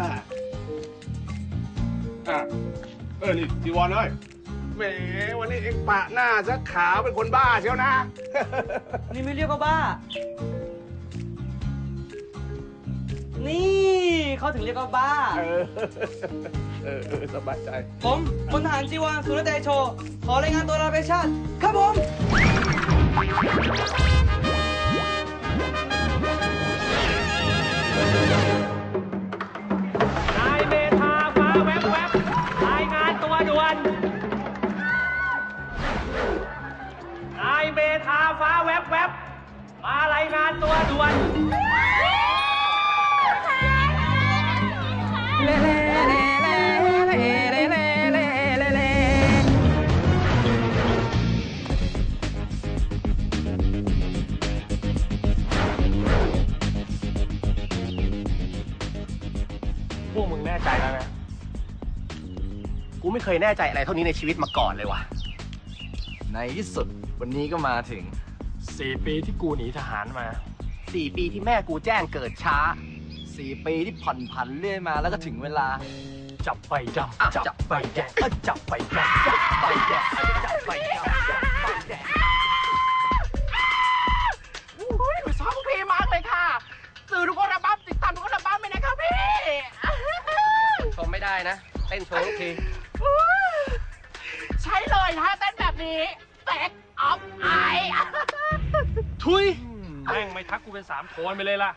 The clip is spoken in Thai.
อะอะเออนี่จีวรเอ้ยแหมวันนี้เอ็งปะหน้าซะขาวเป็นคนบ้าเชียวนะ นี่ไม่เรียกว่าบ้า นี่เขาถึงเรียกว่าบ้า เออเออเออสบายใจ ผมพลทหารจีวรสุรเดชโช ขอรายงานตัวลาไปชาติ ครับผมานตัวด่วนพวกมึงแน่ใจแล้วนะ กูไม่เคยแน่ใจอะไรเท่านี้ในชีวิตมาก่อนเลยว่ะ ในที่สุดวันนี้ก็มาถึง สี่ปีที่กูหนีทหารมา สี่ปีที่แม่กูแจ้งเกิดช้า4ปีที่ผ่อนผันเรื่อยมาแล้วก็ถึงเวลา จับไปดอะำจับไปแดกเอ้ยจับไปดำจับไปแดกเอ้ยจับไปดำจับไปแดกอุ้ยหนูชอบพวกพี่มากเลยค่ะสื่อทุกคนระบ้าติดตามทุกคนระบ้าไหมนะครับพี่ชมไม่ได้นะ เต้นโชว์ทุกทีใช่เลยถ้าเต้นแบบนี้เซ็กออฟไอทุย แม่งไม่ทักกูเป็นสามโทนไปเลยล่ะ